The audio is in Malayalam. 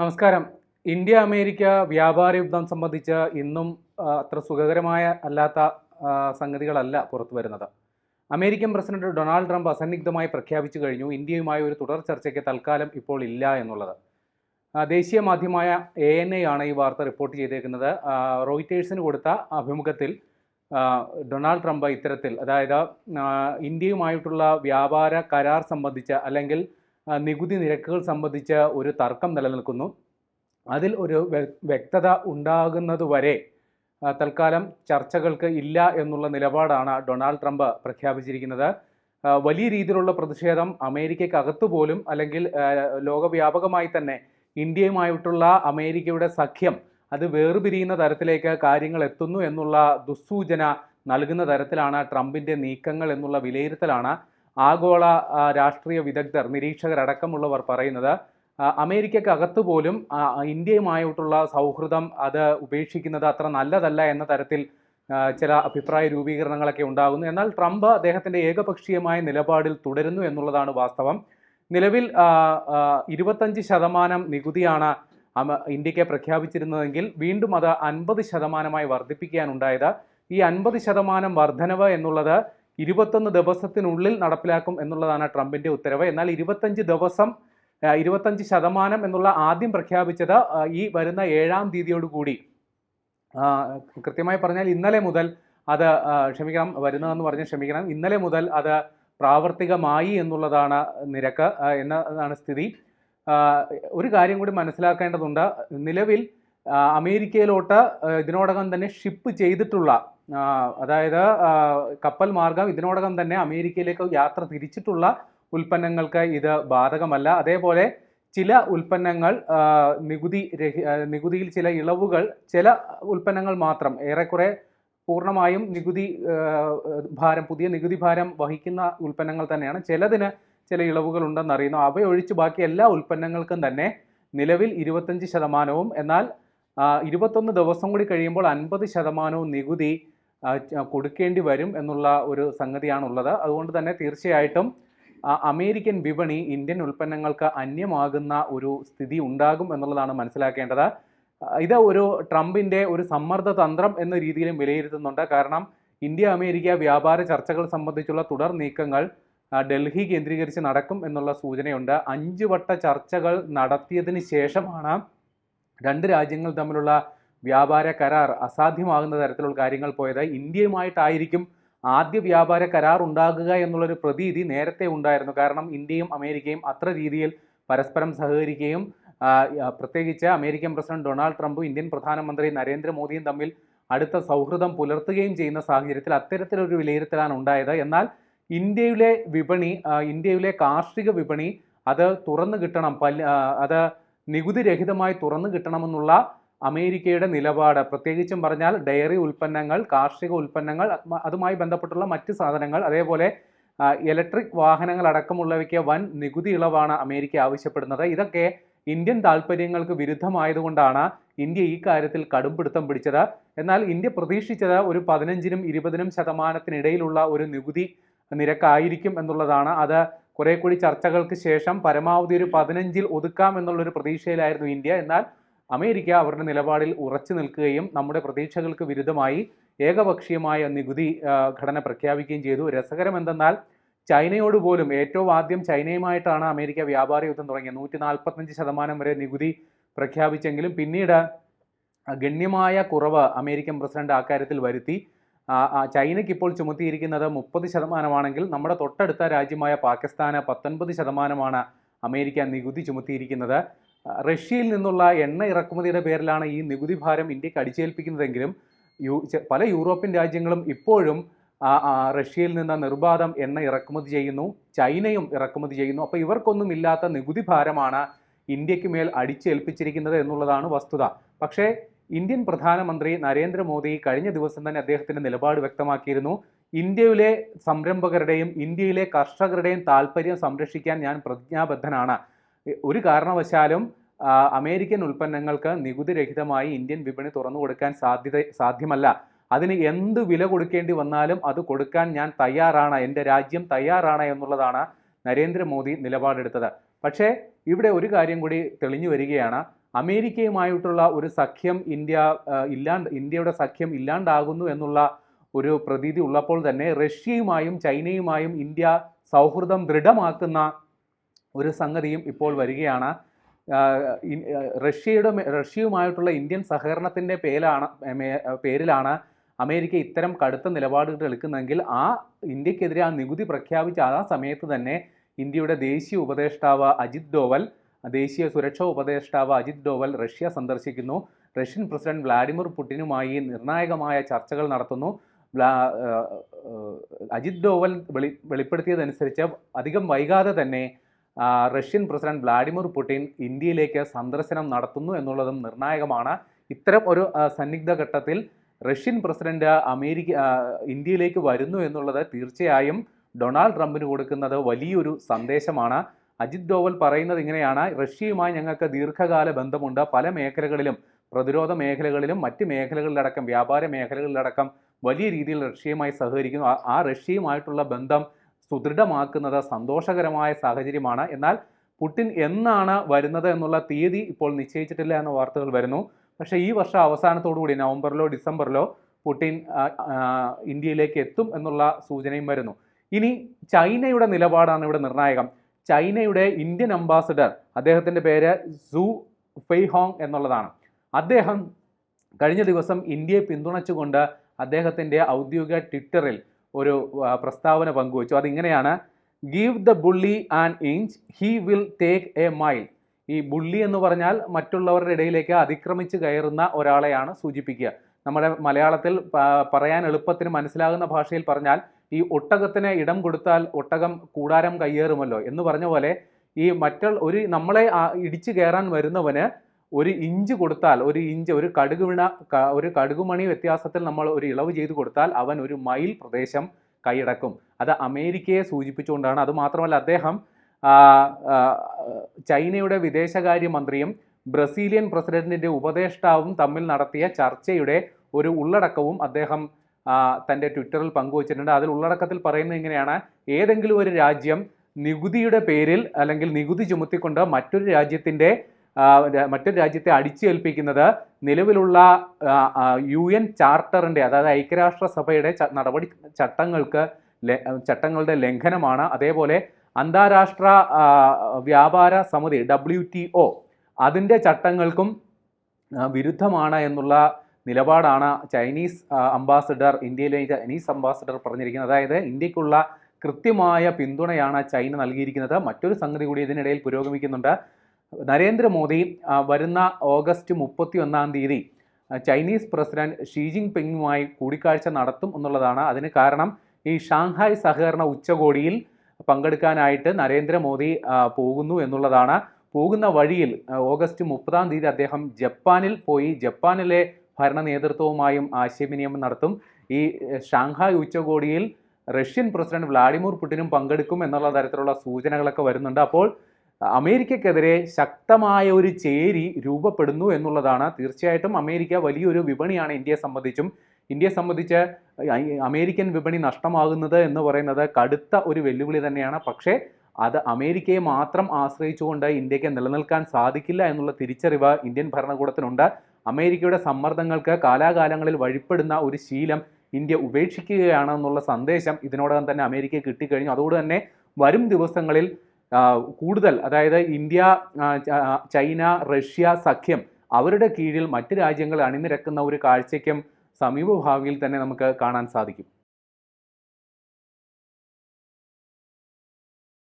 നമസ്കാരം. ഇന്ത്യ അമേരിക്ക വ്യാപാര യുദ്ധം സംബന്ധിച്ച് ഇന്നും അത്ര സുഖകരമായ അല്ലാത്ത സംഗതികളല്ല പുറത്തു വരുന്നത്. അമേരിക്കൻ പ്രസിഡന്റ് ഡൊണാൾഡ് ട്രംപ് അസന്നിഗ്ധമായി പ്രഖ്യാപിച്ചു കഴിഞ്ഞു. ഇന്ത്യയുമായി ഒരു തുടർ ചർച്ചയ്ക്ക് തൽക്കാലം ഇപ്പോൾ ഇല്ല എന്നുള്ളത്. ദേശീയ മാധ്യമമായ എ എൻ ഐ ആണ് ഈ വാർത്ത റിപ്പോർട്ട് ചെയ്തേക്കുന്നത്. റോയിറ്റേഴ്സിന് കൊടുത്ത അഭിമുഖത്തിൽ ഡൊണാൾഡ് ട്രംപ് ഇത്തരത്തിൽ അതായത് ഇന്ത്യയുമായിട്ടുള്ള വ്യാപാര കരാർ സംബന്ധിച്ച് അല്ലെങ്കിൽ നികുതി നിരക്കുകൾ സംബന്ധിച്ച് ഒരു തർക്കം നിലനിൽക്കുന്നു. അതിൽ ഒരു വ്യ- വ്യക്തത ഉണ്ടാകുന്നതുവരെ തൽക്കാലം ചർച്ചകൾക്ക് ഇല്ല എന്നുള്ള നിലപാടാണ് ഡൊണാൾഡ് ട്രംപ് പ്രഖ്യാപിച്ചിരിക്കുന്നത്. വലിയ രീതിയിലുള്ള പ്രതിഷേധം അമേരിക്കക്കകത്ത് പോലും അല്ലെങ്കിൽ ലോകവ്യാപകമായി തന്നെ ഇന്ത്യയുമായിട്ടുള്ള അമേരിക്കയുടെ സഖ്യം അത് വേർപിരിയുന്ന തരത്തിലേക്ക് കാര്യങ്ങൾ എത്തുന്നു എന്നുള്ള ദുസ്സൂചന നൽകുന്ന തരത്തിലാണ് ട്രംപിന്റെ നീക്കങ്ങൾ എന്നുള്ള വിലയിരുത്തലാണ് ആഗോള രാഷ്ട്രീയ വിദഗ്ധർ നിരീക്ഷകരടക്കമുള്ളവർ പറയുന്നത് അമേരിക്കക്കകത്ത് പോലും ഇന്ത്യയുമായിട്ടുള്ള സൗഹൃദം അത് ഉപേക്ഷിക്കുന്നത് അത്ര നല്ലതല്ല എന്ന തരത്തിൽ ചില അഭിപ്രായ രൂപീകരണങ്ങളൊക്കെ ഉണ്ടാകുന്നു. എന്നാൽ ട്രംപ് അദ്ദേഹത്തിന്റെ ഏകപക്ഷീയമായ നിലപാടിൽ തുടരുന്നു എന്നുള്ളതാണ് വാസ്തവം. നിലവിൽ ഇരുപത്തഞ്ച് ശതമാനം നികുതിയാണ് ഇന്ത്യയ്ക്ക് പ്രഖ്യാപിച്ചിരുന്നതെങ്കിൽ വീണ്ടും അത് അൻപത് ശതമാനമായി വർദ്ധിപ്പിക്കാനുണ്ടായത് ഈ അൻപത് ശതമാനം വർധനവ് എന്നുള്ളത് ഇരുപത്തൊന്ന് ദിവസത്തിനുള്ളിൽ നടപ്പിലാക്കും എന്നുള്ളതാണ് ട്രംപിന്റെ ഉത്തരവ്. എന്നാൽ ഇരുപത്തഞ്ച് ദിവസം ഇരുപത്തഞ്ച് ശതമാനം എന്നുള്ള ആദ്യം പ്രഖ്യാപിച്ചത് ഈ വരുന്ന ഏഴാം തീയതിയോടുകൂടി. കൃത്യമായി പറഞ്ഞാൽ ഇന്നലെ മുതൽ അത് ക്ഷമിക്കണം വരുന്നതെന്ന് പറഞ്ഞ് ക്ഷമിക്കണം. ഇന്നലെ മുതൽ അത് പ്രാവർത്തികമായി എന്നുള്ളതാണ് നിരക്ക് എന്നതാണ് സ്ഥിതി. ഒരു കാര്യം കൂടി മനസ്സിലാക്കേണ്ടതുണ്ട്. നിലവിൽ അമേരിക്കയിലോട്ട് ഇതിനോടകം തന്നെ ഷിപ്പ് ചെയ്തിട്ടുള്ള അതായത് കപ്പൽ മാർഗം ഇതിനോടകം തന്നെ അമേരിക്കയിലേക്ക് യാത്ര തിരിച്ചിട്ടുള്ള ഉൽപ്പന്നങ്ങൾക്ക് ഇത് ബാധകമല്ല. അതേപോലെ ചില ഉൽപ്പന്നങ്ങൾ നികുതി നികുതിയിൽ ചില ഇളവുകൾ ചില ഉൽപ്പന്നങ്ങൾ മാത്രം ഏറെക്കുറെ പൂർണമായും നികുതി ഭാരം പുതിയ നികുതി ഭാരം വഹിക്കുന്ന ഉൽപ്പന്നങ്ങൾ തന്നെയാണ്. ചിലതിന് ചില ഇളവുകൾ ഉണ്ടെന്ന് അറിയുന്നു. അവയൊഴിച്ച് ബാക്കി എല്ലാ ഉൽപ്പന്നങ്ങൾക്കും തന്നെ നിലവിൽ ഇരുപത്തഞ്ച് ശതമാനവും എന്നാൽ ഇരുപത്തൊന്ന് ദിവസം കൂടി കഴിയുമ്പോൾ അൻപത് ശതമാനവും നികുതി കൊടുക്കേണ്ടി വരും എന്നുള്ള ഒരു സംഗതിയാണുള്ളത്. അതുകൊണ്ട് തന്നെ തീർച്ചയായിട്ടും അമേരിക്കൻ വിപണി ഇന്ത്യൻ ഉൽപ്പന്നങ്ങൾക്ക് അന്യമാകുന്ന ഒരു സ്ഥിതി ഉണ്ടാകും എന്നുള്ളതാണ് മനസ്സിലാക്കേണ്ടത്. ഇത് ഒരു ട്രംപിന്റെ ഒരു സമ്മർദ്ദ തന്ത്രം എന്ന രീതിയിലും വിലയിരുത്തുന്നുണ്ട്. കാരണം ഇന്ത്യ അമേരിക്ക വ്യാപാര ചർച്ചകൾ സംബന്ധിച്ചുള്ള തുടർ നീക്കങ്ങൾ ഡൽഹി കേന്ദ്രീകരിച്ച് നടക്കും എന്നുള്ള സൂചനയുണ്ട്. അഞ്ച് വട്ട ചർച്ചകൾ നടത്തിയതിന് ശേഷമാണ് രണ്ട് രാജ്യങ്ങൾ തമ്മിലുള്ള വ്യാപാര കരാർ അസാധ്യമാകുന്ന തരത്തിലുള്ള കാര്യങ്ങൾ പോയത് ഇന്ത്യയുമായിട്ടായിരിക്കും ആദ്യ വ്യാപാര കരാർ ഉണ്ടാകുക എന്നുള്ളൊരു പ്രതീതി നേരത്തെ ഉണ്ടായിരുന്നു. കാരണം ഇന്ത്യയും അമേരിക്കയും അത്ര രീതിയിൽ പരസ്പരം സഹകരിക്കുകയും പ്രത്യേകിച്ച് അമേരിക്കൻ പ്രസിഡന്റ് ഡൊണാൾഡ് ട്രംപും ഇന്ത്യൻ പ്രധാനമന്ത്രി നരേന്ദ്രമോദിയും തമ്മിൽ അടുത്ത സൗഹൃദം പുലർത്തുകയും ചെയ്യുന്ന സാഹചര്യത്തിൽ അത്തരത്തിലൊരു വിലയിരുത്തലാണ് ഉണ്ടായത്. എന്നാൽ ഇന്ത്യയിലെ വിപണി ഇന്ത്യയിലെ കാർഷിക വിപണി അത് തുറന്നു കിട്ടണം. പൽ അത് നികുതി രഹിതമായി തുറന്നു കിട്ടണമെന്നുള്ള അമേരിക്കയുടെ നിലപാട്. പ്രത്യേകിച്ചും പറഞ്ഞാൽ ഡയറി ഉൽപ്പന്നങ്ങൾ കാർഷിക ഉൽപ്പന്നങ്ങൾ അതുമായി ബന്ധപ്പെട്ടുള്ള മറ്റ് സാധനങ്ങൾ അതേപോലെ ഇലക്ട്രിക് വാഹനങ്ങൾ അടക്കമുള്ളവയ്ക്ക് വൻ നികുതി ഇളവാണ് അമേരിക്ക ആവശ്യപ്പെടുന്നത്. ഇതൊക്കെ ഇന്ത്യൻ താല്പര്യങ്ങൾക്ക് വിരുദ്ധമായതുകൊണ്ടാണ് ഇന്ത്യ ഈ കാര്യത്തിൽ കടുംപിടുത്തം പിടിച്ചത്. എന്നാൽ ഇന്ത്യ പ്രതീക്ഷിച്ചത് ഒരു പതിനഞ്ചിനും ഇരുപതിനും ശതമാനത്തിനിടയിലുള്ള ഒരു നികുതി നിരക്കായിരിക്കും എന്നുള്ളതാണ്. അത് കുറെ കൂടി ചർച്ചകൾക്ക് ശേഷം പരമാവധി ഒരു പതിനഞ്ചിൽ ഒതുക്കാം എന്നുള്ളൊരു പ്രതീക്ഷയിലായിരുന്നു ഇന്ത്യ. എന്നാൽ അമേരിക്ക അവരുടെ നിലപാടിൽ ഉറച്ചു നിൽക്കുകയും നമ്മുടെ പ്രതീക്ഷകൾക്ക് വിരുദ്ധമായി ഏകപക്ഷീയമായ നികുതി ഘടന പ്രഖ്യാപിക്കുകയും ചെയ്തു. രസകരം എന്തെന്നാൽ ചൈനയോട് പോലും ഏറ്റവും ആദ്യം ചൈനയുമായിട്ടാണ് അമേരിക്ക വ്യാപാര യുദ്ധം തുടങ്ങിയത്. നൂറ്റി നാൽപ്പത്തഞ്ച് ശതമാനം വരെ നികുതി പ്രഖ്യാപിച്ചെങ്കിലും പിന്നീട് ഗണ്യമായ കുറവ് അമേരിക്കൻ പ്രസിഡന്റ് അക്കാര്യത്തിൽ വരുത്തി. ചൈനയ്ക്ക് ഇപ്പോൾ ചുമത്തിയിരിക്കുന്നത് മുപ്പത് ശതമാനമാണെങ്കിൽ നമ്മുടെ തൊട്ടടുത്ത രാജ്യമായ പാകിസ്ഥാന് പത്തൊൻപത് ശതമാനമാണ് അമേരിക്ക നികുതി ചുമത്തിയിരിക്കുന്നത്. റഷ്യയിൽ നിന്നുള്ള എണ്ണ ഇറക്കുമതിയുടെ പേരിലാണ് ഈ നികുതി ഭാരം ഇന്ത്യയ്ക്ക് അടിച്ചേൽപ്പിക്കുന്നതെങ്കിലും യു പല യൂറോപ്യൻ രാജ്യങ്ങളും ഇപ്പോഴും റഷ്യയിൽ നിന്ന് നിർബാധം എണ്ണ ഇറക്കുമതി ചെയ്യുന്നു ചൈനയും ഇറക്കുമതി ചെയ്യുന്നു. അപ്പോൾ ഇവർക്കൊന്നും ഇല്ലാത്ത നികുതി ഭാരമാണ് ഇന്ത്യയ്ക്ക് മേൽ അടിച്ചേൽപ്പിച്ചിരിക്കുന്നത് എന്നുള്ളതാണ് വസ്തുത. പക്ഷേ ഇന്ത്യൻ പ്രധാനമന്ത്രി നരേന്ദ്രമോദി കഴിഞ്ഞ ദിവസം തന്നെ അദ്ദേഹത്തിന്റെ നിലപാട് വ്യക്തമാക്കിയിരുന്നു. ഇന്ത്യയിലെ സംരംഭകരുടെയും ഇന്ത്യയിലെ കർഷകരുടെയും താല്പര്യം സംരക്ഷിക്കാൻ ഞാൻ പ്രതിജ്ഞാബദ്ധനാണ്. ഒരു കാരണവശാലും അമേരിക്കൻ ഉൽപ്പന്നങ്ങൾക്ക് നികുതി രഹിതമായി ഇന്ത്യൻ വിപണി തുറന്നു കൊടുക്കാൻ സാധ്യത സാധ്യമല്ല. അതിന് എന്ത് വില കൊടുക്കേണ്ടി വന്നാലും അത് കൊടുക്കാൻ ഞാൻ തയ്യാറാണ്. എന്റെ രാജ്യം തയ്യാറാണ് എന്നുള്ളതാണ് നരേന്ദ്രമോദി നിലപാടെടുത്തത്. പക്ഷേ ഇവിടെ ഒരു കാര്യം കൂടി തെളിഞ്ഞു വരികയാണ്. അമേരിക്കയുമായിട്ടുള്ള ഒരു സഖ്യം ഇന്ത്യ ഇല്ലാണ്ട് ഇന്ത്യയുടെ സഖ്യം ഇല്ലാണ്ടാകുന്നു എന്നുള്ള ഒരു പ്രതീതി ഉള്ളപ്പോൾ തന്നെ റഷ്യയുമായും ചൈനയുമായും ഇന്ത്യ സൗഹൃദം ദൃഢമാക്കുന്ന ഒരു സംഗതിയും ഇപ്പോൾ വരികയാണ്. റഷ്യയുടെ റഷ്യയുമായിട്ടുള്ള ഇന്ത്യൻ സഹകരണത്തിന്റെ പേരിലാണ് മേ- പേരിലാണ് അമേരിക്ക ഇത്തരം കടുത്ത നിലപാടുകൾ എടുക്കുന്നതെങ്കിൽ ആ ഇന്ത്യക്കെതിരെ ആ നികുതി പ്രഖ്യാപിച്ച ആ സമയത്ത് തന്നെ ഇന്ത്യയുടെ ദേശീയ ഉപദേഷ്ടാവ് അജിത് ഡോവൽ ദേശീയ സുരക്ഷാ ഉപദേഷ്ടാവ് അജിത് ഡോവൽ റഷ്യ സന്ദർശിക്കുന്നു. റഷ്യൻ പ്രസിഡന്റ് വ്ളാഡിമിർ പുടിനുമായി നിർണായകമായ ചർച്ചകൾ നടത്തുന്നു. അജിത് ഡോവൽ വെളി വെളിപ്പെടുത്തിയതനുസരിച്ച് അധികം വൈകാതെ തന്നെ റഷ്യൻ പ്രസിഡന്റ് വ്ളാഡിമിർ പുടിൻ ഇന്ത്യയിലേക്ക് സന്ദർശനം നടത്തുന്നു എന്നുള്ളതും നിർണായകമാണ്. ഇത്തരം ഒരു സന്നിഗ്ധ ഘട്ടത്തിൽ റഷ്യൻ പ്രസിഡന്റ് അമേരിക്ക ഇന്ത്യയിലേക്ക് വരുന്നു എന്നുള്ളത് തീർച്ചയായും ഡൊണാൾഡ് ട്രംപിന് കൊടുക്കുന്നത് വലിയൊരു സന്ദേശമാണ്. അജിത് ഡോവൽ പറയുന്നത് ഇങ്ങനെയാണ് റഷ്യയുമായി ഞങ്ങൾക്ക് ദീർഘകാല ബന്ധമുണ്ട്. പല മേഖലകളിലും പ്രതിരോധ മേഖലകളിലും മറ്റ് മേഖലകളിലടക്കം വ്യാപാര മേഖലകളിലടക്കം വലിയ രീതിയിൽ റഷ്യയുമായി സഹകരിക്കുന്നു. ആ- റഷ്യയുമായിട്ടുള്ള ബന്ധം സുദൃഢമാക്കുന്നത് സന്തോഷകരമായ സാഹചര്യമാണ്. എന്നാൽ പുടിൻ എന്നാണ് വരുന്നത് എന്നുള്ള തീയതി ഇപ്പോൾ നിശ്ചയിച്ചിട്ടില്ല എന്ന വാർത്തകൾ വരുന്നു. പക്ഷേ ഈ വർഷം അവസാനത്തോടുകൂടി നവംബറിലോ ഡിസംബറിലോ പുടിൻ ഇന്ത്യയിലേക്ക് എത്തും എന്നുള്ള സൂചനയും വരുന്നു. ഇനി ചൈനയുടെ നിലപാടാണ് ഇവിടെ നിർണായകം. ചൈനയുടെ ഇന്ത്യൻ അംബാസഡർ അദ്ദേഹത്തിന്റെ പേര് സു ഫെയ്ഹോങ് എന്നുള്ളതാണ്. അദ്ദേഹം കഴിഞ്ഞ ദിവസം ഇന്ത്യയെ പിന്തുണച്ചുകൊണ്ട് അദ്ദേഹത്തിന്റെ ഔദ്യോഗിക ട്വിറ്ററിൽ ഒരു പ്രസ്താവന പങ്കുവച്ചു. അതിങ്ങനെയാണ് give the bully an inch he will take a mile ഈ ബുള്ളി എന്ന് പറഞ്ഞാൽ മറ്റുള്ളവരുടെ ഇടയിലേക്ക് അതിക്രമിച്ച് കയറുന്ന ഒരാളെയാണ് സൂചിപ്പിക്കുക. നമ്മുടെ മലയാളത്തിൽ പറയാൻ എളുപ്പത്തിന് മനസ്സിലാകുന്ന ഭാഷയിൽ പറഞ്ഞാൽ ഈ ഒട്ടകത്തിന് ഇടം കൊടുത്താൽ ഒട്ടകം കൂടാരം കയ്യേറുമല്ലോ എന്ന് പറഞ്ഞ പോലെ ഈ മറ്റുള്ള ഒരു നമ്മളെ ഇടിച്ചു കയറാൻ വരുന്നവന് ഒരു ഇഞ്ച് കൊടുത്താൽ ഒരു ഇഞ്ച് ഒരു കടുക് വീണ ഒരു കടുകുമണി വ്യത്യാസത്തിൽ നമ്മൾ ഒരു ഇളവ് ചെയ്ത് കൊടുത്താൽ അവൻ ഒരു മൈൽ പ്രദേശം കൈയടക്കും. അത് അമേരിക്കയെ സൂചിപ്പിച്ചുകൊണ്ടാണ്. അതുമാത്രമല്ല അദ്ദേഹം ചൈനയുടെ വിദേശകാര്യ മന്ത്രിയും ബ്രസീലിയൻ പ്രസിഡന്റിന്റെ ഉപദേഷ്ടാവും തമ്മിൽ നടത്തിയ ചർച്ചയുടെ ഒരു ഉള്ളടക്കവും അദ്ദേഹം തന്റെ ട്വിറ്ററിൽ പങ്കുവച്ചിട്ടുണ്ട്. അതിൽ ഉള്ളടക്കത്തിൽ പറയുന്നത് ഇങ്ങനെയാണ്. ഏതെങ്കിലും ഒരു രാജ്യം നികുതിയുടെ പേരിൽ അല്ലെങ്കിൽ നികുതി ചുമത്തിക്കൊണ്ട് മറ്റൊരു രാജ്യത്തിന്റെ മറ്റൊരു രാജ്യത്തെ അടിച്ചേൽപ്പിക്കുന്നത് നിലവിലുള്ള യു എൻ ചാർട്ടറിന്റെ അതായത് ഐക്യരാഷ്ട്രസഭയുടെ നടപടി ചട്ടങ്ങൾക്ക് ചട്ടങ്ങളുടെ ലംഘനമാണ്. അതേപോലെ അന്താരാഷ്ട്ര വ്യാപാര സമിതി ഡബ്ല്യു ടി ഒ അതിന്റെ ചട്ടങ്ങൾക്കും വിരുദ്ധമാണ് എന്നുള്ള നിലപാടാണ് ചൈനീസ് അംബാസിഡർ ഇന്ത്യയിലെ ചൈനീസ് അംബാസിഡർ പറഞ്ഞിരിക്കുന്നത്. അതായത് ഇന്ത്യക്കുള്ള കൃത്യമായ പിന്തുണയാണ് ചൈന നൽകിയിരിക്കുന്നത്. മറ്റൊരു സംഗതി കൂടി ഇതിനിടയിൽ പുരോഗമിക്കുന്നുണ്ട്. നരേന്ദ്രമോദി വരുന്ന ഓഗസ്റ്റ് മുപ്പത്തി ഒന്നാം തീയതി ചൈനീസ് പ്രസിഡന്റ് ഷീ ജിങ് പിങ്ങുമായി കൂടിക്കാഴ്ച നടത്തും എന്നുള്ളതാണ് അതിന് കാരണം. ഈ ഷാങ്ഹായ് സഹകരണ ഉച്ചകോടിയിൽ പങ്കെടുക്കാനായിട്ട് നരേന്ദ്രമോദി പോകുന്നു എന്നുള്ളതാണ്. പോകുന്ന വഴിയിൽ ഓഗസ്റ്റ് മുപ്പതാം തീയതി അദ്ദേഹം ജപ്പാനിൽ പോയി. ജപ്പാനിലെ ഭരണ നേതൃത്വവുമായും ആശയവിനിമയം നടത്തും. ഈ ഷാങ്ഹായ് ഉച്ചകോടിയിൽ റഷ്യൻ പ്രസിഡന്റ് വ്ളാഡിമിർ പുടിനും പങ്കെടുക്കും എന്നുള്ള തരത്തിലുള്ള സൂചനകളൊക്കെ വരുന്നുണ്ട്. അപ്പോൾ അമേരിക്കക്കെതിരെ ശക്തമായ ഒരു ചേരി രൂപപ്പെടുന്നു എന്നുള്ളതാണ്. തീർച്ചയായിട്ടും അമേരിക്ക വലിയൊരു വിപണിയാണ് ഇന്ത്യയെ സംബന്ധിച്ചും. ഇന്ത്യയെ സംബന്ധിച്ച് അമേരിക്കൻ വിപണി നഷ്ടമാകുന്നത് എന്ന് പറയുന്നത് കടുത്ത ഒരു വെല്ലുവിളി തന്നെയാണ്. പക്ഷേ അത് അമേരിക്കയെ മാത്രം ആശ്രയിച്ചുകൊണ്ട് ഇന്ത്യയ്ക്ക് നിലനിൽക്കാൻ സാധിക്കില്ല എന്നുള്ള തിരിച്ചറിവ് ഇന്ത്യൻ ഭരണകൂടത്തിനുണ്ട്. അമേരിക്കയുടെ സമ്മർദ്ദങ്ങൾക്ക് കാലാകാലങ്ങളിൽ വഴിപ്പെടുന്ന ഒരു ശീലം ഇന്ത്യ ഉപേക്ഷിക്കുകയാണെന്നുള്ള സന്ദേശം ഇതിനോടകം തന്നെ അമേരിക്ക കിട്ടിക്കഴിഞ്ഞു. അതുകൊണ്ട് തന്നെ വരും ദിവസങ്ങളിൽ കൂടുതൽ അതായത് ഇന്ത്യ ചൈന റഷ്യ സഖ്യം അവരുടെ കീഴിൽ മറ്റ് രാജ്യങ്ങൾ അണിനിരക്കുന്ന ഒരു കാഴ്ചയ്ക്കും സമീപഭാവിയിൽ തന്നെ നമുക്ക് കാണാൻ സാധിക്കും.